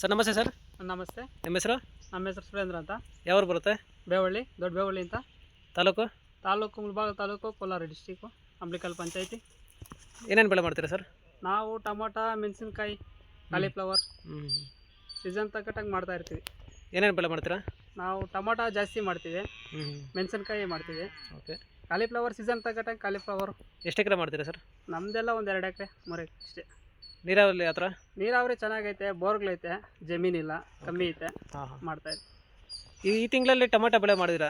Sir ನಮಸ್ತೆ sir. ನಮಸ್ತೆ. ನಿಮ್ಮ ಹೆಸರು? ನಮ್ಮ ಹೆಸರು ಸುರೇಂದ್ರ ಅಂತ. ಯಾವ್ರು ಬರುತ್ತೆ? ಬೇವಳ್ಳಿ ದೊಡ್ಡ ಬೇವಳ್ಳಿ ಅಂತ. ತಾಲೂಕು? ತಾಲೂಕು ಮುಳಬಾಗ ತಾಲೂಕು ಕೋಲಾರ ಡಿಸ್ಟಿಕ್ಕು ಅಂಬ್ಲಿಕಲ್ ಪಂಚಾಯಿತಿ. ಏನೇನು ಬೆಳೆ ಮಾಡ್ತೀರಾ ಸರ್? ನಾವು ಟೊಮೊಟೊ ಮೆಣಸಿನ್ಕಾಯಿ ಕಾಲಿಫ್ಲವರ್ ಹ್ಞೂ ಸೀಸನ್ ತಕ್ಕಟ್ಟಾಗಿ ಮಾಡ್ತಾ ಇರ್ತೀವಿ. ಏನೇನು ಬೆಳೆ ಮಾಡ್ತೀರಾ? ನಾವು ಟೊಮೊಟೊ ಜಾಸ್ತಿ ಮಾಡ್ತೀವಿ. ಹ್ಞೂ ಮೆಣಸಿನ್ಕಾಯಿ ಮಾಡ್ತೀವಿ. ಓಕೆ. ಕಾಲಿಫ್ಲವರ್ ಸೀಸನ್ ತಕ್ಕಟ್ಟಾಗಿ ಕಾಲಿಫ್ಲವರ್ ಎಷ್ಟು ಎಕರೆ ಮಾಡ್ತೀರಾ ಸರ್? ನಮ್ಮದೆಲ್ಲ ಒಂದು ಎರಡು ಎಕರೆ ಮೂರು ಎಕರೆ ಅಷ್ಟೇ. ನೀರಾವರಿ ಹತ್ರ? ನೀರಾವರಿ ಚೆನ್ನಾಗೈತೆ ಬೋರ್ಗಳೈತೆ ಜಮೀನಿಲ್ಲ ಕಮ್ಮಿ ಐತೆ ಹಾಂ ಹಾಂ. ಮಾಡ್ತಾ ಇರ್ತೀವಿ ಈ ಈ ತಿಂಗಳಲ್ಲಿ ಟೊಮೆಟೊ ಬೆಳೆ ಮಾಡಿದಿರಾ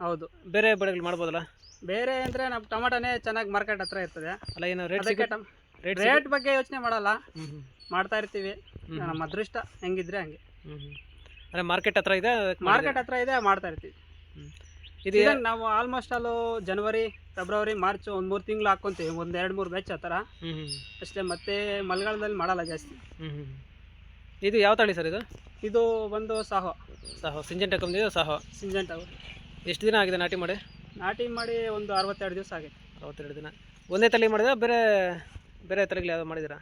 ಹೌದು. ಬೇರೆ ಬೆಳೆಗಳು ಮಾಡ್ಬೋದಲ್ಲ? ಬೇರೆ ಅಂದರೆ ನಮ್ಮ ಟೊಮೆಟೊನೇ ಚೆನ್ನಾಗಿ ಮಾರ್ಕೆಟ್ ಹತ್ರ ಇರ್ತದೆ. ಅಲ್ಲ ಏನು ರೇಟ್ ಅದಕ್ಕೆ ಟಮ್ ರೇಟ್ ರೇಟ್ ಬಗ್ಗೆ ಯೋಚನೆ ಮಾಡಲ್ಲ. ಹ್ಞೂ ಮಾಡ್ತಾ ಇರ್ತೀವಿ. ನಮ್ಮ ಅದೃಷ್ಟ ಹೆಂಗಿದ್ರೆ ಹಂಗೆ. ಹ್ಞೂ ಹ್ಞೂ ಅಂದರೆ ಮಾರ್ಕೆಟ್ ಹತ್ರ ಇದೆ ಮಾರ್ಕೆಟ್ ಹತ್ರ ಇದೆ ಮಾಡ್ತಾ ಇರ್ತೀವಿ. ಇದು ನಾವು ಆಲ್ಮೋಸ್ಟ್ ಅಲ್ಲೂ ಜನವರಿ ಫೆಬ್ರವರಿ ಮಾರ್ಚ್ ಒಂದು ಮೂರು ತಿಂಗಳು ಹಾಕೊಂತೀವಿ. ಒಂದು ಎರಡು ಮೂರು ಬ್ಯಾಚ್ ಆ ಥರ. ಅಷ್ಟೇ ಮತ್ತೆ ಮಳೆಗಾಲದಲ್ಲಿ ಮಾಡಲ್ಲ ಜಾಸ್ತಿ. ಇದು ಯಾವ ತಳಿ ಸರ್ ಇದು? ಇದು ಒಂದು ಸಾಹೋ. ಸಾಹೋ. ಸಿಂಜೆಂಟ ಕಂಪ್ನಿದು ಸಾಹೋ. ಸಿಂಜೆಂಟ್ ಎಷ್ಟು ದಿನ ಆಗಿದೆ ನಾಟಿ ಮಾಡಿ? ನಾಟಿ ಮಾಡಿ ಒಂದು ಅರವತ್ತೆರಡು ದಿವಸ ಆಗಿದೆ. ಅರವತ್ತೆರಡು ದಿನ. ಒಂದೇ ತಲೆ ಮಾಡಿದ್ರೆ ಬೇರೆ ಬೇರೆ ತಲೆಗಳು ಯಾವ್ದು ಮಾಡಿದಿರಾ?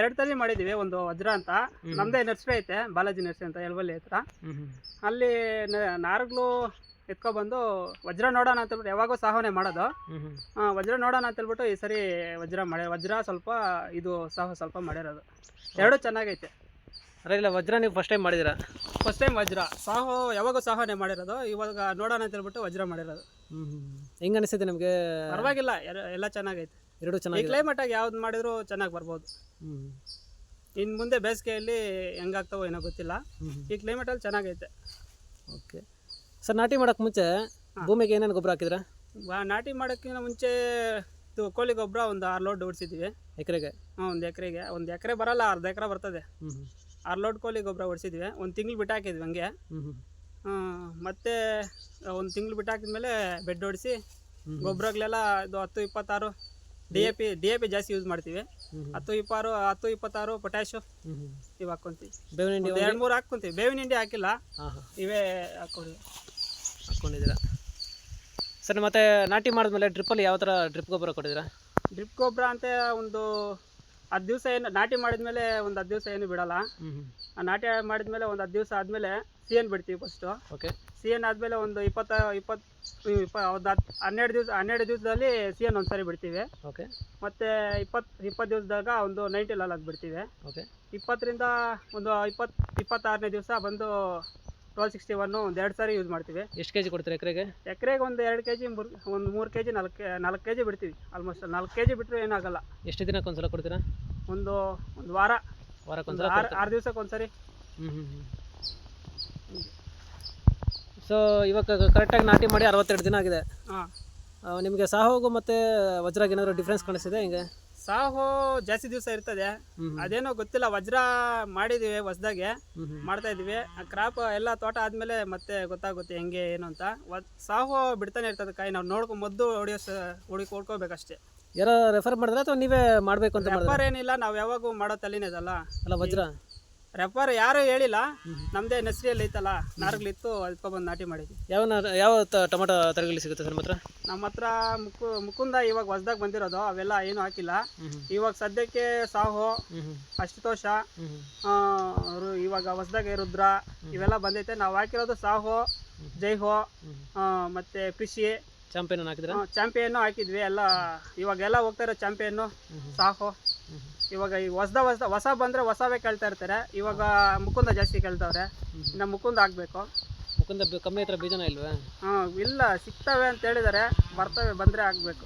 ಎರಡು ತಲೆ ಮಾಡಿದ್ದೀವಿ ಒಂದು ವಜ್ರ ಅಂತ. ನಮ್ಮದೇ ನರ್ಸರಿ ಐತೆ ಬಾಲಾಜಿ ನರ್ಸರಿ ಅಂತ ಎಲ್ವಲ್ಲಿ ಹತ್ರ. ಅಲ್ಲಿ ನಾರುಗಳು ಎತ್ಕೊಬಂದು ವಜ್ರ ನೋಡೋಣ ಅಂತ ಹೇಳ್ಬಿಟ್ಟು ಯಾವಾಗೂ ಸಾಹನೆ ಮಾಡೋದು. ವಜ್ರ ನೋಡೋಣ ಅಂತ ಹೇಳ್ಬಿಟ್ಟು ಈ ಸರಿ ವಜ್ರ ಮಳೆ ವಜ್ರ ಸ್ವಲ್ಪ ಇದು ಸಾಹೋ ಸ್ವಲ್ಪ ಮಾಡಿರೋದು. ಎರಡು ಚೆನ್ನಾಗೈತೆ. ಅರೆ ಇಲ್ಲ ವಜ್ರ ನೀವು ಫಸ್ಟ್ ಟೈಮ್ ಮಾಡಿದಿರ ಫಸ್ಟ್ ಟೈಮ್ ವಜ್ರ. ಸಾಹು ಯಾವಾಗೂ ಸಾಹನೆ ಮಾಡಿರೋದು ಇವಾಗ ನೋಡೋಣ ಅಂತ ಹೇಳ್ಬಿಟ್ಟು ವಜ್ರ ಮಾಡಿರೋದು. ಹೆಂಗೆ ಅನಿಸಿದೆ ನಿಮಗೆ? ಪರವಾಗಿಲ್ಲ ಎಲ್ಲ ಚೆನ್ನಾಗೈತೆ. ಎರಡು ಈ ಚೆನ್ನಾಗಿದೆ ಕ್ಲೈಮೇಟ್ ಆಗಿ ಯಾವ್ದು ಮಾಡಿದ್ರು ಚೆನ್ನಾಗಿ ಬರ್ಬೋದು. ಇನ್ನು ಮುಂದೆ ಬೇಸಿಗೆಯಲ್ಲಿ ಹೆಂಗಾಗ್ತಾವೋ ಏನೋ ಗೊತ್ತಿಲ್ಲ. ಈ ಕ್ಲೈಮೇಟಲ್ಲಿ ಚೆನ್ನಾಗೈತೆ. ಓಕೆ ಸರ್ ನಾಟಿ ಮಾಡೋಕ್ಕೆ ಮುಂಚೆ ಭೂಮಿಗೆ ಏನೇನು ಗೊಬ್ಬರ ಹಾಕಿದ್ರ? ನಾಟಿ ಮಾಡೋಕ್ಕಿಂತ ಮುಂಚೆ ಇದು ಕೋಳಿ ಗೊಬ್ಬರ ಒಂದು ಆರು ಲೋಡ್ ಹೊಡ್ಸಿದ್ವಿ ಎಕರೆಗೆ? ಹಾಂ ಒಂದು ಎಕರೆಗೆ. ಒಂದು ಎಕರೆ ಬರಲ್ಲ ಅರ್ಧ ಎಕರೆ ಬರ್ತದೆ. ಆರು ಲೋಡ್ ಕೋಳಿ ಗೊಬ್ಬರ ಹೊಡ್ಸಿದ್ವಿ ಒಂದು ತಿಂಗ್ಳು ಬಿಟ್ಟು ಹಾಕಿದ್ವಿ ಹಂಗೆ. ಮತ್ತೆ ಒಂದು ತಿಂಗ್ಳು ಬಿಟ್ಟು ಹಾಕಿದ್ಮೇಲೆ ಬೆಡ್ ಹೊಡಿಸಿ. ಗೊಬ್ಬರಗಳೆಲ್ಲ ಇದು ಹತ್ತು ಇಪ್ಪತ್ತಾರು D A P D A P ಜಾಸ್ತಿ ಯೂಸ್ ಮಾಡ್ತೀವಿ. ಹತ್ತು ಇಪ್ಪಾರು ಹತ್ತು ಇಪ್ಪತ್ತಾರು ಪೊಟ್ಯಾಶು ಇವು ಹಾಕ್ಕೊಂತೀವಿ ಬೇವಿನ ಹಿಂಡಿ ಎರಡು ಮೂರು ಹಾಕ್ಕೊಂತೀವಿ ಬೇವಿನ ಹಿಂಡಿ ಹಾಕಿಲ್ಲ. ಇವೇ ಹಾಕ್ಕೊಂಡು ಹಾಕ್ಕೊಂಡಿದ್ದೀರಾ ಸರ್ ಮತ್ತೆ ನಾಟಿ ಮಾಡಿದ್ಮೇಲೆ ಡ್ರಿಪ್ಪಲ್ಲಿ ಯಾವ ಥರ ಡ್ರಿಪ್ ಗೊಬ್ಬರ ಕೊಟ್ಟಿದ್ದೀರಾ? ಡ್ರಿಪ್ ಗೊಬ್ಬರ ಅಂತ ಒಂದು ಹತ್ತು ದಿವಸ ಏನು ನಾಟಿ ಮಾಡಿದ್ಮೇಲೆ ಒಂದು ಹತ್ತು ದಿವಸ ಏನು ಬಿಡಲ್ಲ. ಆ ನಾಟಿ ಮಾಡಿದ್ಮೇಲೆ ಒಂದು ಹತ್ತು ದಿವಸ ಆದಮೇಲೆ ಸಿ ಎನ್ ಬಿಡ್ತೀವಿ ಫಸ್ಟು ಓಕೆ ಸಿ ಎನ್ ಆದಮೇಲೆ ಒಂದು ಇಪ್ಪತ್ತ ಇಪ್ಪತ್ತು ಇಪ್ಪ ಒಂದು ಹತ್ತು ಹನ್ನೆರಡು ದಿವಸ ಹನ್ನೆರಡು ದಿವಸದಲ್ಲಿ ಸಿ ಎನ್ ಒಂದು ಸಾರಿ ಬಿಡ್ತೀವಿ. ಓಕೆ ಮತ್ತು ಇಪ್ಪತ್ತು ಇಪ್ಪತ್ತು ದಿವಸದಾಗ ಒಂದು ನೈಂಟಿ ಲಾಲ್ ಬಿಡ್ತೀವಿ ಓಕೆ ಇಪ್ಪತ್ತರಿಂದ ಒಂದು ಇಪ್ಪತ್ತು ಇಪ್ಪತ್ತಾರನೇ ದಿವಸ ಬಂದು ಟ್ವೆಲ್ ಸಿಕ್ಸ್ಟಿ ಒನ್ನು ಒಂದು ಎರಡು ಸಾರಿ ಯೂಸ್ ಮಾಡ್ತೀವಿ. ಎಷ್ಟು ಕೆ ಜಿ ಕೊಡ್ತೀರಾ ಎಕರೆಗೆ? ಎಕರೆಗೆ ಒಂದು ಎರಡು ಕೆ ಜಿ ಮೂರು ಒಂದು ಮೂರು ಕೆ ಜಿ ನಾಲ್ಕು ನಾಲ್ಕು ಕೆ ಜಿ ಬಿಡ್ತೀವಿ. ಆಲ್ಮೋಸ್ಟ್ ನಾಲ್ಕು ಕೆ ಜಿ ಬಿಟ್ಟರೆ ಏನಾಗಲ್ಲ. ಎಷ್ಟು ದಿನಕ್ಕೆ ಒಂದ್ಸಲ ಕೊಡ್ತೀರಾ? ಒಂದು ಒಂದು ವಾರ. ವಾರಕ್ಕೆ ಒಂದು ಒಂದ್ಸಲ ಆರು ಆರು ದಿವಸಕ್ಕೆ ಒಂದು ಸರಿ ಹ್ಞೂ ಹ್ಞೂ ಹ್ಞೂ ಸೊ ಇವಾಗ ಕರೆಕ್ಟಾಗಿ ನಾಟಿ ಮಾಡಿ ಅರವತ್ತೆರಡು ದಿನ ಆಗಿದೆ. ಹಾಂ. ನಿಮಗೆ ಸಾಹೋಗು ಮತ್ತು ವಜ್ರಾಗ ಏನಾದರೂ ಡಿಫ್ರೆನ್ಸ್ ಕಾಣಿಸ್ತಿದೆ ಹಿಂಗೆ? ಸಾಹು ಜಾಸ್ತಿ ದಿವಸ ಇರ್ತದೆ. ಅದೇನೋ ಗೊತ್ತಿಲ್ಲ ವಜ್ರ ಮಾಡಿದ್ದೀವಿ ಹೊಸ್ದಾಗೆ. ಮಾಡ್ತಾ ಇದೀವಿ ಕ್ರಾಪ್ ಎಲ್ಲ ತೋಟ ಆದಮೇಲೆ ಮತ್ತೆ ಗೊತ್ತಾಗುತ್ತೆ ಹೆಂಗೆ ಏನು ಅಂತ. ಸಾಹು ಬಿಡ್ತಾನೆ ಇರ್ತದೆ ಕಾಯಿ ನಾವು ನೋಡ್ಕೊ ಮದ್ದು ಹೊಡಿಯೋ ಸ ಹುಡುಕಿ ಹೊಡ್ಕೋಬೇಕಷ್ಟೇ ಯಾರೋ ರೆಫರ್ ಮಾಡಿದ್ರೆ ಅಥವಾ ನೀವೇ ಮಾಡಬೇಕು ಅಂತ ರೆಫರ್ ಏನಿಲ್ಲ ನಾವು ಯಾವಾಗೂ ಮಾಡೋ ತಲೆನೇ ಅದಲ್ಲ ಅಲ್ಲ ವಜ್ರ? ರೆಫರ್ ಯಾರು ಹೇಳಿಲ್ಲ. ನಮ್ದೇ ನರ್ಸರಿಯಲ್ಲಿ ಐತಲ್ಲ ನಾರುಗಳಿತ್ತು ಬಂದು ನಾಟಿ ಮಾಡಿದ್ವಿ. ಯಾವ ಯಾವ ತ- ಟೊಮೊಟೊ ತರಗಲಿ ಸಿಗುತ್ತೆ ಸರ್ ಹತ್ರ ನಮ್ಮ ಹತ್ರ ಮುಕು ಮುಕುಂದ ಇವಾಗ ಹೊಸದಾಗ ಬಂದಿರೋದು ಅವೆಲ್ಲ ಏನು ಹಾಕಿಲ್ಲ. ಇವಾಗ ಸದ್ಯಕ್ಕೆ ಸಾಹು ಅಷ್ಟೋಷ ಅಷ್ಟುತೋಷ ಆ, ರು- ಇವಾಗ ಹೊಸ್ದಾಗೆ ರುದ್ರ ಇವೆಲ್ಲ ಬಂದೈತೆ. ನಾವು ಹಾಕಿರೋದು ಸಾಹು ಜೈಹೋ ಹೋ ಆ, ಮತ್ತೆ ಕೃಷಿ ಚಾಂಪಿಯನ್ ಹಾಕಿದ್ರೆ? ಚಾಂಪಿಯನ್ನು ಹಾಕಿದ್ವಿ. ಎಲ್ಲ ಇವಾಗೆಲ್ಲ ಹೋಗ್ತಾ ಇರೋ ಚಾಂಪಿಯನ್ನು ಸಾಹು. ಇವಾಗ ಈ ಹೊಸ್ದ ಹೊಸ ಹೊಸ ಬಂದರೆ ಹೊಸವೇ ಕೇಳ್ತಾ ಇರ್ತಾರೆ. ಇವಾಗ ಮುಕುಂದ ಜಾಸ್ತಿ ಕೇಳ್ತಾವ್ರೆ. ಇನ್ನು ಮುಕುಂದ ಆಗಬೇಕು. ಮುಕುಂದ ಬಿ- ಕಮ್ಮಿ ಹತ್ರ ಬೀಜನ ಇಲ್ವಾ? ಹಾಂ ಇಲ್ಲ ಸಿಗ್ತವೆ ಅಂತ ಹೇಳಿದಾರೆ. ಬರ್ತವೆ ಬಂದರೆ ಆಗಬೇಕು.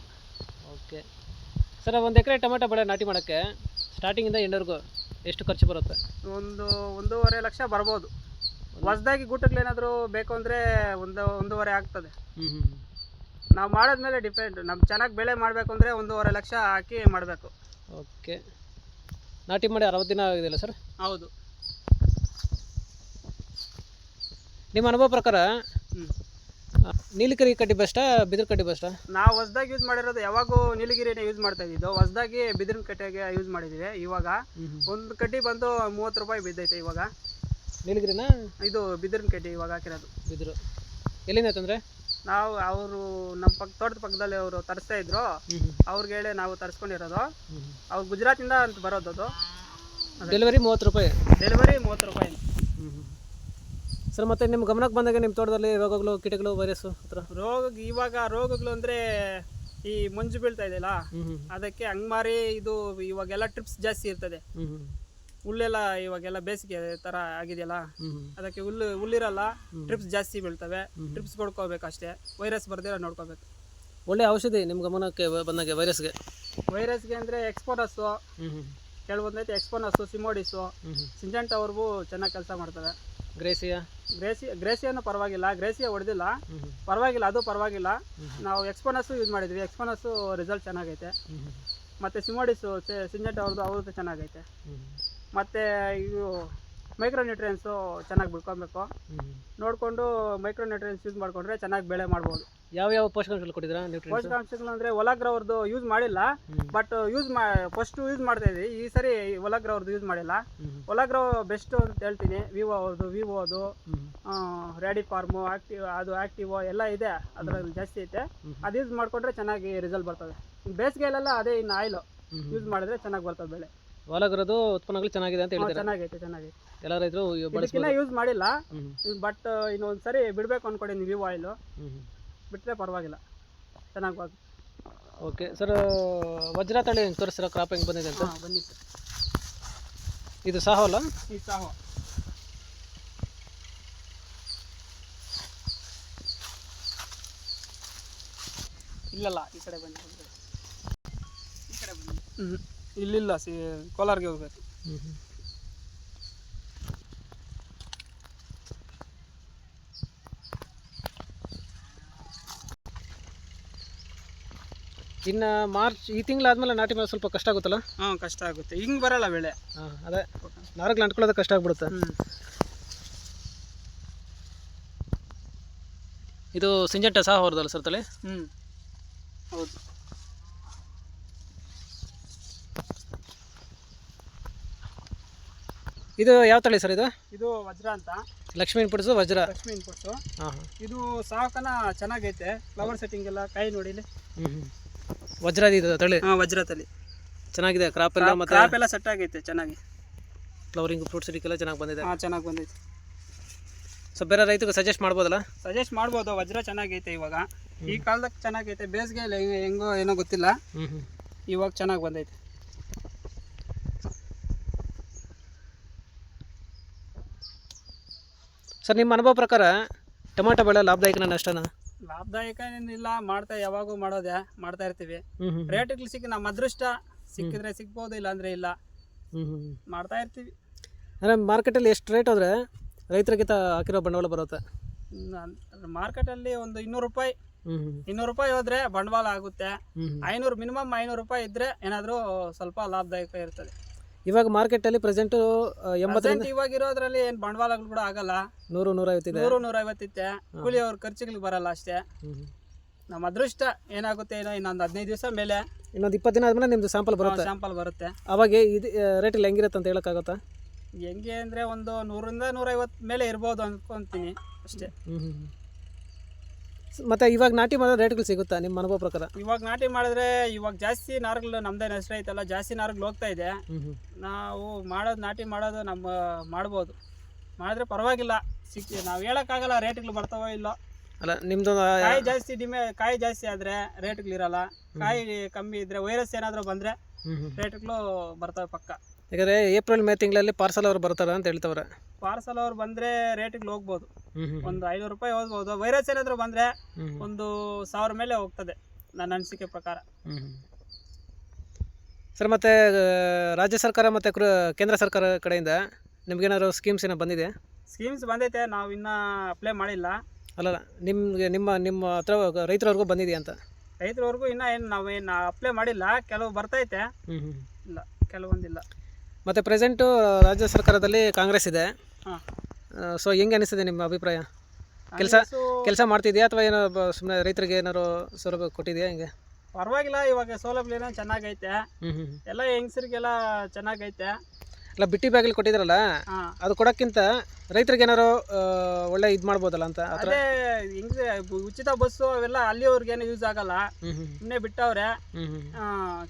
ಓಕೆ. ಸರ್ ಒಂದು ಎಕರೆ ಟೊಮೆಟೊ ಬೆಳೆ ನಾಟಿ ಮಾಡೋಕ್ಕೆ ಸ್ಟಾರ್ಟಿಂಗಿಂದ ಎಂಡವರೆಗೂ ಎಷ್ಟು ಖರ್ಚು ಬರುತ್ತೆ? ಒಂದು ಒಂದೂವರೆ ಲಕ್ಷ ಬರ್ಬೋದು. ಹೊಸ್ದಾಗಿ ಗುಟ್ಟಗಳೇನಾದರೂ ಬೇಕು ಅಂದರೆ ಒಂದು ಒಂದೂವರೆ ಆಗ್ತದೆ. ಹ್ಞೂ ಹ್ಞೂ ನಾವು ಮಾಡಿದ್ಮೇಲೆ ಡಿಪೆಂಡ್ ನಮ್ಗೆ ಚೆನ್ನಾಗಿ ಬೆಳೆ ಮಾಡಬೇಕು ಅಂದರೆ ಒಂದೂವರೆ ಲಕ್ಷ ಹಾಕಿ ಮಾಡಬೇಕು. ಓಕೆ. ನಾಟಿ ಮಾಡಿ ಅರವತ್ತು ದಿನ ಆಗಿದೆಯಲ್ಲ ಸರ್? ಹೌದು. ನಿಮ್ಮ ಅನುಭವ ಪ್ರಕಾರ ನೀಲಗಿರಿ ಕಡ್ಡಿ ಬೆಸ್ಟಾ ಬಿದಿರು ಕಡ್ಡಿ ಬೆಸ್ಟಾ ನಾವು ಹೊಸದಾಗಿ ಯೂಸ್ ಮಾಡಿರೋದು ಯಾವಾಗೂ ನೀಲಗಿರಿನೇ ಯೂಸ್ ಮಾಡ್ತಾ ಇದ್ದಿದ್ದು. ಹೊಸದಾಗಿ ಬಿದಿರಿನ ಕಟ್ಟೆಗೆ ಯೂಸ್ ಮಾಡಿದ್ದೀವಿ ಇವಾಗ. ಒಂದು ಕಡ್ಡಿ ಬಂದು ಮೂವತ್ತು ರೂಪಾಯಿ ಬಿದ್ದೈತೆ ಇವಾಗ. ನೀಲಗಿರಿನ? ಇದು ಬಿದಿರಿನ ಕಡ್ಡಿ ಇವಾಗ ಹಾಕಿರೋದು. ಬಿದಿರು. ಎಲ್ಲಿಂದ ತಂದರೆ ನಾವು ಅವರು ನಮ್ಮ ಪಕ್ಕ ತೋಟದ ಪಕ್ಕದಲ್ಲಿ ಅವರು ತರಿಸ್ತಾ ಇದ್ರು. ಅವ್ರಿಗೆ ಹೇಳಿ ನಾವು ತರಿಸ್ಕೊಂಡಿರೋದು. ಅವ್ರು ಗುಜರಾತಿಂದ ಅಂತ ಬರೋದು ಅದು. ಡೆಲಿವರಿ ಮೂವತ್ತು ರೂಪಾಯಿ. ಡೆಲಿವರಿ ಮೂವತ್ತು ರೂಪಾಯಿ. ಸರ್ ಮತ್ತೆ ನಿಮ್ಮ ಗಮನಕ್ಕೆ ಬಂದಾಗ ನಿಮ್ಮ ತೋಟದಲ್ಲಿ ರೋಗಗಳು ಕೀಟಗಳು ವೈರಸ್ ಹತ್ರ? ರೋಗ ಇವಾಗ ರೋಗಗಳು ಅಂದರೆ ಈ ಮಂಜು ಬೀಳ್ತಾ ಇದೆಯಲ್ಲ ಅದಕ್ಕೆ ಹಂಗ್ ಅಂಗಮಾರಿ ಇದು ಇವಾಗೆಲ್ಲ ಟ್ರಿಪ್ಸ್ ಜಾಸ್ತಿ ಇರ್ತದೆ. ಹುಲ್ಲೆಲ್ಲ ಇವಾಗೆಲ್ಲ ಬೇಸಿಗೆ ತರ ಆಗಿದೆಯಲ್ಲ? ಅದಕ್ಕೆ ಹುಲ್ಲು ಹುಲ್ಲಿರಲ್ಲ ಟ್ರಿಪ್ಸ್ ಜಾಸ್ತಿ ಬೀಳ್ತವೆ. ಟ್ರಿಪ್ಸ್ ಕೊಡ್ಕೋಬೇಕು ಅಷ್ಟೇ. ವೈರಸ್ ಬರ್ದಿರ ನೋಡ್ಕೋಬೇಕು. ಒಳ್ಳೆ ಔಷಧಿ ನಿಮ್ಮ ಗಮನಕ್ಕೆ ಬಂದಾಗ ವೈರಸ್ಗೆ ವೈರಸ್ಗೆ ಅಂದರೆ ಎಕ್ಸ್ಪೋನಸ್ಸು ಕೆಲವೊಂದೈತೆ ಎಕ್ಸ್ಪೋನಸ್ಸು ಸಿಮೋಡಿಸು ಸಿಂಜೆಂಟ್ ಅವ್ರಿಗೂ ಚೆನ್ನಾಗಿ ಕೆಲಸ ಮಾಡ್ತವೆ. ಗ್ರೇಸಿಯಾ ಗ್ರೇಸಿ ಗ್ರೇಸಿಯನ್ನು ಪರವಾಗಿಲ್ಲ. ಗ್ರೇಸಿಯ ಹೊಡೆದಿಲ್ಲ. ಪರವಾಗಿಲ್ಲ ಅದು ಪರವಾಗಿಲ್ಲ. ನಾವು ಎಕ್ಸ್ಪೋನಸ್ಸು ಯೂಸ್ ಮಾಡಿದ್ವಿ. ಎಕ್ಸ್ಪೋನಸ್ಸು ರಿಸಲ್ಟ್ ಚೆನ್ನಾಗೈತೆ. ಮತ್ತು ಸಿಮೋಡಿಸು ಸಿಂಜೆಂಟ್ ಅವ್ರದ್ದು ಅವ್ರದ್ದು ಚೆನ್ನಾಗೈತೆ. ಮತ್ತು ಇವು ಮೈಕ್ರೋ ನ್ಯೂಟ್ರಿಯನ್ಸು ಚೆನ್ನಾಗಿ ಬಿಡ್ಕೊಬೇಕು ಹ್ಞೂ ನೋಡಿಕೊಂಡು ಮೈಕ್ರೋ ನ್ಯೂಟ್ರಿಯನ್ಸ್ ಯೂಸ್ ಮಾಡಿಕೊಂಡ್ರೆ ಚೆನ್ನಾಗಿ ಬೆಳೆ ಮಾಡ್ಬೋದು. ಯಾವ ಯಾವ ಪೋಷಕಾಂಶಗಳು ಕೊಟ್ಟಿದ್ದೀರಾ ಪೋಷಕಾಂಶಗಳು ಅಂದರೆ ಒಲಾಗ್ರವ್ರದ್ದು ಯೂಸ್ ಮಾಡಿಲ್ಲ ಬಟ್ ಯೂಸ್ ಮಾ ಫಸ್ಟು ಯೂಸ್ ಮಾಡ್ತಾ ಇದ್ವಿ. ಈ ಸರಿ ಒಲಾಗ್ರವ್ರದ್ದು ಯೂಸ್ ಮಾಡಿಲ್ಲ. ಹ್ಞೂ ಒಲಾಗ್ರವ್ ಬೆಸ್ಟ್ ಅಂತ ಹೇಳ್ತೀನಿ. ವಿವೋ ಅವ್ರದ್ದು ವಿವೋದು ಅದು ರ್ಯಾಡಿ ಫಾರ್ಮು ಆಕ್ಟಿವ್ ಅದು ಆಕ್ಟಿವೋ ಎಲ್ಲ ಇದೆ. ಅದರಲ್ಲಿ ಜಾಸ್ತಿ ಐತೆ. ಅದು ಯೂಸ್ ಮಾಡಿಕೊಂಡ್ರೆ ಚೆನ್ನಾಗಿ ರಿಸಲ್ಟ್ ಬರ್ತದೆ. ಬೇಸಿಗೆಯಲ್ಲೆಲ್ಲ ಅದೇ ಇನ್ನು ಆಯಿಲು ಯೂಸ್ ಮಾಡಿದ್ರೆ ಚೆನ್ನಾಗಿ ಬರ್ತದೆ ಬೆಳೆ. ಹೊಲಗರದು ಉತ್ಪನ್ನಗಳು ಚೆನ್ನಾಗಿದೆ ಅಂತ ಹೇಳಿದ್ದಾರೆ. ಚೆನ್ನಾಗೈತೆ ಚೆನ್ನಾಗೈತೆ. ಎಲ್ಲ ರೈತರು ಇದಕ್ಕಿನ್ನ ಯೂಸ್ ಮಾಡಿಲ್ಲ. ಬಟ್ ಇನ್ನೊಂದ್ಸರಿ ಬಿಡಬೇಕು ಅಂದ್ಕೊಡೀನಿ ನೀವಿ ಆಯಿಲು ಹ್ಞೂ ಹ್ಞೂ ಬಿಟ್ಟರೆ ಪರವಾಗಿಲ್ಲ. ಚೆನ್ನಾಗಿ ಬಾಗ್ ಓಕೆ ಸರ್ ವಜ್ರ ತಳಿ ಹೆಂಗೆ ತೋರಿಸಿರೋ ಕ್ರಾಪ್ ಹೆಂಗೆ ಬಂದಿದೆ ಅಂತ? ಬನ್ನಿ ಬಂದಿತ್ತು. ಇದು ಸಾಹೋಲ್ಲ ಈ ಸಾಹೋ ಇಲ್ಲಲ್ಲ ಈ ಕಡೆ ಬನ್ನಿ ಈ ಕಡೆ. ಈ ಕಡೆ ಬನ್ನಿ ಹ್ಞೂ ಇಲ್ಲಿಲ್ಲ ಸಿ ಕೋಲಾರ್ಗೆ ಹೋಗ್ಬೇಕು. ಇನ್ನು ಮಾರ್ಚ್ ಈ ತಿಂಗಳಾದ್ಮೇಲೆ ನಾಟಿ ಮಾಡೋದು ಸ್ವಲ್ಪ ಕಷ್ಟ ಆಗುತ್ತಲ್ಲ? ಹಾಂ ಕಷ್ಟ ಆಗುತ್ತೆ. ಹಿಂಗೆ ಬರಲ್ಲ ಬೆಳೆ. ಹಾಂ ಅದೇ. ನಾರಗಳು ಅಂಟ್ಕೊಳ್ಳೋದು ಕಷ್ಟ ಆಗ್ಬಿಡುತ್ತೆ. ಹ್ಞೂ ಇದು ಸಿಂಜೆಂಟ ಸಹ ಹೊರದಲ್ಲ ಸರ್ ತಲೆ? ಹ್ಞೂ ಹೌದು. ಇದು ಯಾವ ತಳಿ ಸರ್ ಇದು? ಇದು ವಜ್ರ ಅಂತ. ಲಕ್ಷ್ಮೀ ಪುಡ್ಸು ವಜ್ರ. ಲಕ್ಷ್ಮೀ ಇನ್ಪುಟ್ಸು ಹಾಂ ಹಾಂ. ಇದು ಸಾವಕನ ಚೆನ್ನಾಗೈತೆ. ಫ್ಲವರ್ ಸೆಟ್ಟಿಂಗ್ ಎಲ್ಲ ಕೈ ನೋಡಿಲಿ ಹ್ಞೂ ಹ್ಞೂ ವಜ್ರ ಇದು ತಳಿ? ಹಾಂ ವಜ್ರ ತಳಿ. ಚೆನ್ನಾಗಿದೆ ಕ್ರಾಪ್ ಎಲ್ಲ ಮತ್ತೆ ಕ್ರಾಪ್ ಎಲ್ಲ ಸೆಟ್ ಆಗೈತೆ ಚೆನ್ನಾಗಿ. ಫ್ಲವರಿಂಗ್ ಫ್ರೂಟ್ಸ್ ಎಲ್ಲ ಚೆನ್ನಾಗಿ ಬಂದಿದೆ. ಹಾಂ ಚೆನ್ನಾಗಿ ಬಂದೈತೆ. ಸೊ ಬೇರೆ ರೈತಕ್ಕೆ ಸಜೆಸ್ಟ್ ಮಾಡ್ಬೋದಲ್ಲ? ಸಜೆಸ್ಟ್ ಮಾಡ್ಬೋದು ವಜ್ರ ಚೆನ್ನಾಗೈತೆ ಇವಾಗ. ಈ ಕಾಲದಾಗ ಚೆನ್ನಾಗೈತೆ ಬೇಸಿಗೆಯಲ್ಲಿ ಹೆಂಗೆ ಏನೋ ಗೊತ್ತಿಲ್ಲ. ಇವಾಗ ಚೆನ್ನಾಗಿ ಬಂದೈತೆ. ಸರ್ ನಿಮ್ಮ ಅನುಭವ ಪ್ರಕಾರ ಟೊಮಾಟೊ ಬೆಳೆ ಲಾಭದಾಯಕನ ನಷ್ಟನ ಲಾಭದಾಯಕ ಏನಿಲ್ಲ ಮಾಡ್ತಾ ಯಾವಾಗೂ ಮಾಡೋದೇ ಮಾಡ್ತಾ ಇರ್ತೀವಿ. ರೇಟ್ ಸಿಕ್ಕ ರೇಟ್ಗಳು ಸಿಕ್ಕಿ ನಮ್ಮ ಅದೃಷ್ಟ ಸಿಕ್ಕಿದ್ರೆ ಸಿಗ್ಬೋದು ಇಲ್ಲ. ಅಂದ್ರೆ ಇಲ್ಲ ಮಾಡ್ತಾ ಇರ್ತೀವಿ. ಅಂದರೆ ಮಾರ್ಕೆಟಲ್ಲಿ ಎಷ್ಟು ರೇಟ್ ಹೋದರೆ ರೈತರಿಗಿಂತ ಹಾಕಿರೋ ಬಂಡವಾಳ ಬರುತ್ತೆ? ಮಾರ್ಕೆಟಲ್ಲಿ ಒಂದು ಇನ್ನೂರು ರೂಪಾಯಿ. ಇನ್ನೂರು ರೂಪಾಯಿ ಹೋದ್ರೆ ಬಂಡವಾಳ ಆಗುತ್ತೆ. ಐನೂರು ಮಿನಿಮಮ್ ಐನೂರು ರೂಪಾಯಿ ಇದ್ರೆ ಏನಾದರೂ ಸ್ವಲ್ಪ ಲಾಭದಾಯಕ ಇರ್ತದೆ. ಇವಾಗ ಮಾರ್ಕೆಟಲ್ಲಿ ಪ್ರೆಸೆಂಟು ಎಂಬತ್ತರಿಂದ Present ಇವಾಗ ಇರೋದ್ರಲ್ಲಿ ಏನು ಬಂಡವಾಳಗಳು ಕೂಡ ಆಗಲ್ಲ. ನೂರು ನೂರೈವತ್ತಿದೆ. ನೂರು ನೂರೈವತ್ತಿತ್ತೆ. ಕೂಲಿ ಅವ್ರ ಖರ್ಚುಗಳಿಗೆ ಬರಲ್ಲ ಅಷ್ಟೇ. ನಮ್ಮ ಅದೃಷ್ಟ ಏನಾಗುತ್ತೆ ಏನೋ ಇನ್ನೊಂದು ಹದಿನೈದು ದಿವಸ ಮೇಲೆ ಇನ್ನೊಂದು ಇಪ್ಪತ್ತು ದಿನ ಆದಮೇಲೆ ನಿಮ್ಮದು ಸ್ಯಾಂಪಲ್ ಬರುತ್ತೆ. ಸ್ಯಾಂಪಲ್ ಬರುತ್ತೆ. ಅವಾಗ ಇದು ರೇಟಲ್ಲಿ ಹೆಂಗಿರುತ್ತೆ ಅಂತ ಹೇಳೋಕ್ಕಾಗತ್ತಾ? ಹೆಂಗೆ ಅಂದರೆ ಒಂದು ನೂರಿಂದ ನೂರೈವತ್ತು ಮೇಲೆ ಇರ್ಬೋದು ಅನ್ಕೊಂತೀನಿ ಅಷ್ಟೇ. ಮತ್ತು ಇವಾಗ ನಾಟಿ ಮಾಡೋ ರೇಟ್ಗಳು ಸಿಗುತ್ತಾ ನಿಮ್ಮ ಅನುಭವ ಪ್ರಕಾರ? ಇವಾಗ ನಾಟಿ ಮಾಡಿದ್ರೆ ಇವಾಗ ಜಾಸ್ತಿ ನಾರುಗಳು ನಮ್ದೇ ಹೆಸರು ಐತಲ್ಲ ಜಾಸ್ತಿ ನಾರ್ಗಳು ಹೋಗ್ತಾ ಇದೆ. ನಾವು ಮಾಡೋದು ನಾಟಿ ಮಾಡೋದು ನಮ್ಮ ಮಾಡ್ಬೋದು. ಮಾಡಿದ್ರೆ ಪರವಾಗಿಲ್ಲ ಸಿಕ್ಕಿ ನಾವು ಹೇಳೋಕ್ಕಾಗಲ್ಲ ರೇಟ್ಗಳು ಬರ್ತಾವೋ ಇಲ್ಲ. ಅಲ್ಲ ನಿಮ್ಮದು ಕಾಯಿ ಜಾಸ್ತಿ ಡಿಮೆ ಕಾಯಿ ಜಾಸ್ತಿ ಆದರೆ ರೇಟ್ಗಳಿರಲ್ಲ ಕಾಯಿ ಕಮ್ಮಿ ಇದ್ರೆ ವೈರಸ್ ಏನಾದರೂ ಬಂದರೆ ರೇಟ್ಗಳು ಬರ್ತವೆ ಪಕ್ಕ. ಯಾಕಂದರೆ ಏಪ್ರಿಲ್ ಮೇ ತಿಂಗಳಲ್ಲಿ ಪಾರ್ಸಲ್ ಅವ್ರು ಬರ್ತಾರೆ ಅಂತ ಹೇಳ್ತವ್ರೆ. ಪಾರ್ಸಲ್ ಅವ್ರು ಬಂದ್ರೆ ರೇಟಿಗೆ ಹೋಗ್ಬೋದು. ಒಂದು ಐನೂರು ರೂಪಾಯಿ ಹೋಗ್ಬೋದು. ವೈರಸ್ ಏನಾದ್ರು ಬಂದ್ರೆ ಒಂದು ಸಾವಿರ ಮೇಲೆ ಹೋಗ್ತದೆ ನನ್ನ ಅನಿಸಿಕೆ ಪ್ರಕಾರ. ಸರ್ ಮತ್ತೆ ರಾಜ್ಯ ಸರ್ಕಾರ ಮತ್ತೆ ಕೃ ಕೇಂದ್ರ ಸರ್ಕಾರ ಕಡೆಯಿಂದ ನಿಮ್ಗೇನಾದ್ರು ಸ್ಕೀಮ್ಸ್ ಏನೋ ಬಂದಿದೆ? ಸ್ಕೀಮ್ಸ್ ಬಂದೈತೆ ನಾವು ಇನ್ನ ಅಪ್ಲೈ ಮಾಡಿಲ್ಲ. ಅಲ್ಲ ನಿಮಗೆ ನಿಮ್ಮ ನಿಮ್ಮ ಹತ್ರ ರೈತರವರೆಗೂ ಬಂದಿದೆ ಅಂತ? ರೈತರವರೆಗೂ ಇನ್ನೂ ಏನು ನಾವು ಏನು ಅಪ್ಲೈ ಮಾಡಿಲ್ಲ. ಕೆಲವು ಬರ್ತೈತೆ ಇಲ್ಲ ಕೆಲವೊಂದಿಲ್ಲ ಮತ್ತು ಪ್ರೆಸೆಂಟು ರಾಜ್ಯ ಸರ್ಕಾರದಲ್ಲಿ ಕಾಂಗ್ರೆಸ್ ಇದೆ. ಹಾಂ. ಸೊ ಹೆಂಗೆ ಅನಿಸ್ತಿದೆ ನಿಮ್ಮ ಅಭಿಪ್ರಾಯ? ಕೆಲಸ ಕೆಲಸ ಮಾಡ್ತಿದೆಯಾ ಅಥವಾ ಏನೋ ಸುಮ್ಮನೆ ರೈತರಿಗೆ ಏನಾರು ಸೌಲಭ್ಯ ಕೊಟ್ಟಿದೆಯಾ ಹಿಂಗೆ? ಪರವಾಗಿಲ್ಲ ಇವಾಗ ಸೌಲಭ್ಯ ಏನೋ ಚೆನ್ನಾಗೈತೆ. ಎಲ್ಲ ಹೆಂಗಸರಿಗೆಲ್ಲ ಚೆನ್ನಾಗೈತೆ. ಅಲ್ಲ ಬಿಟ್ಟಿ ಬ್ಯಾಗಲ್ಲಿ ಕೊಟ್ಟಿದ್ರಲ್ಲ ಹಾಂ. ಅದು ಕೊಡೋಕ್ಕಿಂತ ರೈತರಿಗೆ ಏನಾರು ಒಳ್ಳೆ ಇದು ಮಾಡ್ಬೋದಲ್ಲ ಅಂತ ಆ ಥರ? ಅದೇ ಹಿಂಗೆ ಉಚಿತ ಬಸ್ಸು ಅವೆಲ್ಲ ಅಲ್ಲಿಯವ್ರಿಗೇನು ಯೂಸ್ ಆಗಲ್ಲ. ಹ್ಞೂ ಹ್ಞೂ ಸುಮ್ಮನೆ ಬಿಟ್ಟವ್ರೆ. ಹ್ಞೂ ಹ್ಞೂ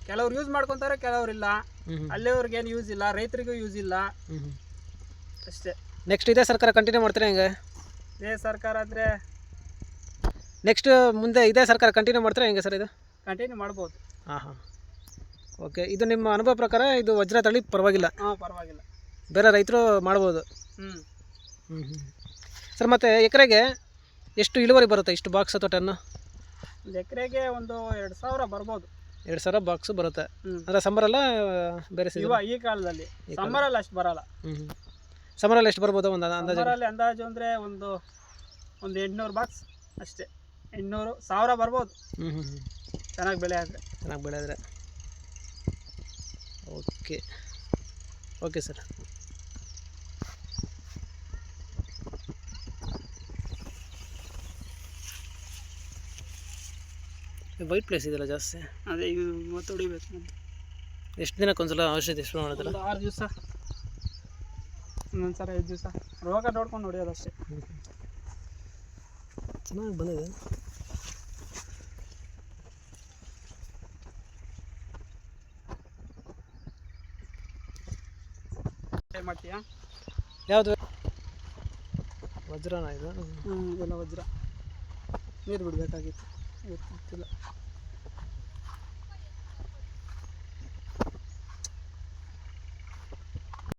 ಕೆಲವ್ರು ಯೂಸ್ ಮಾಡ್ಕೊತಾರೆ ಕೆಲವ್ರು ಇಲ್ಲ. ಹ್ಞೂ ಏನು ಅಲ್ಲಿಯವ್ರಿಗೇನು ಯೂಸ್ ಇಲ್ಲ ರೈತರಿಗೂ ಯೂಸ್ ಇಲ್ಲ. ಹ್ಞೂ ಹ್ಞೂ ಅಷ್ಟೇ. ನೆಕ್ಸ್ಟ್ ಇದೇ ಸರ್ಕಾರ ಕಂಟಿನ್ಯೂ ಮಾಡ್ತಾರೆ ಹೆಂಗೆ? ಇದೇ ಸರ್ಕಾರ ಅಂದರೆ ನೆಕ್ಸ್ಟ್ ಮುಂದೆ ಇದೇ ಸರ್ಕಾರ ಕಂಟಿನ್ಯೂ ಮಾಡ್ತಾರೆ ಹೆಂಗೆ ಸರ್ ಇದು? ಕಂಟಿನ್ಯೂ ಮಾಡ್ಬೋದು. ಹಾಂ ಹಾಂ ಓಕೆ ಇದು ನಿಮ್ಮ ಅನುಭವ ಪ್ರಕಾರ ಇದು ವಜ್ರ ತಳಿ? ಪರವಾಗಿಲ್ಲ. ಹಾಂ ಪರವಾಗಿಲ್ಲ. ಬೇರೆ ರೈತರು ಮಾಡ್ಬೋದು. ಹ್ಞೂ ಹ್ಞೂ ಹ್ಞೂ ಸರ್ ಮತ್ತು ಎಕರೆಗೆ ಎಷ್ಟು ಇಳುವರಿ ಬರುತ್ತೆ ಇಷ್ಟು ಬಾಕ್ಸ್ ಅಥವಾ ಟನ್ನು ಒಂದು ಎಕರೆಗೆ ಒಂದು ಎರಡು ಸಾವಿರ ಬರ್ಬೋದು. ಎರಡು ಸಾವಿರ ಬಾಕ್ಸ್ ಬರುತ್ತೆ. ಅಂದ್ರೆ ಸಮ್ಮರಲ್ಲ ಬೇರೆ ಇವ ಈ ಕಾಲದಲ್ಲಿ. ಸಮ್ಮರಲ್ಲಿ ಅಷ್ಟು ಬರಲ್ಲ. ಹ್ಞೂ ಹ್ಞೂ ಸಮ್ಮರಲ್ಲಿ ಎಷ್ಟು ಬರ್ಬೋದು ಒಂದು ಅಂದಾಜು? ಸಮ್ಮರಲ್ಲಿ ಅಂದಾಜು ಅಂದರೆ ಒಂದು ಒಂದು ಎಂಟುನೂರು ಬಾಕ್ಸ್ ಅಷ್ಟೇ. ಎಂಟುನೂರು ಸಾವಿರ ಬರ್ಬೋದು. ಹ್ಞೂ ಹ್ಞೂ ಹ್ಞೂ ಚೆನ್ನಾಗಿ ಬೆಳೆ ಆದರೆ. ಚೆನ್ನಾಗಿ ಬೆಳೆದ್ರೆ okay. Okay sir. White place ಇದೆಯಲ್ಲ ಜಾಸ್ತಿ. ಅದೇ ಈಗ ಮತ್ತೆ ಹೊಡಿಬೇಕು ಎಷ್ಟು ದಿನಕ್ಕೊಂದ್ಸಲ ಔಷಧಿ ಎಷ್ಟು ಮಾಡೋದಲ್ಲ ಒಂದು ಆರು ದಿವಸ. ಇನ್ನೊಂದು ಸಲ ಐದು ದಿವಸ. ರೋಗ ನೋಡ್ಕೊಂಡು ಹೊಡಿಯೋದು ಅಷ್ಟೇ. ಚೆನ್ನಾಗಿ ಬಂದಿದೆ. ಟ್ರೈ ಮಾಡ್ತೀಯಾ? ಯಾವುದು? ವಜ್ರನ ಇದು? ಹ್ಞೂ ಇದೆಲ್ಲ ವಜ್ರ. ನೀರು ಬಿಡಬೇಕಾಗಿತ್ತು. ಗೊತ್ತಿಲ್ಲ.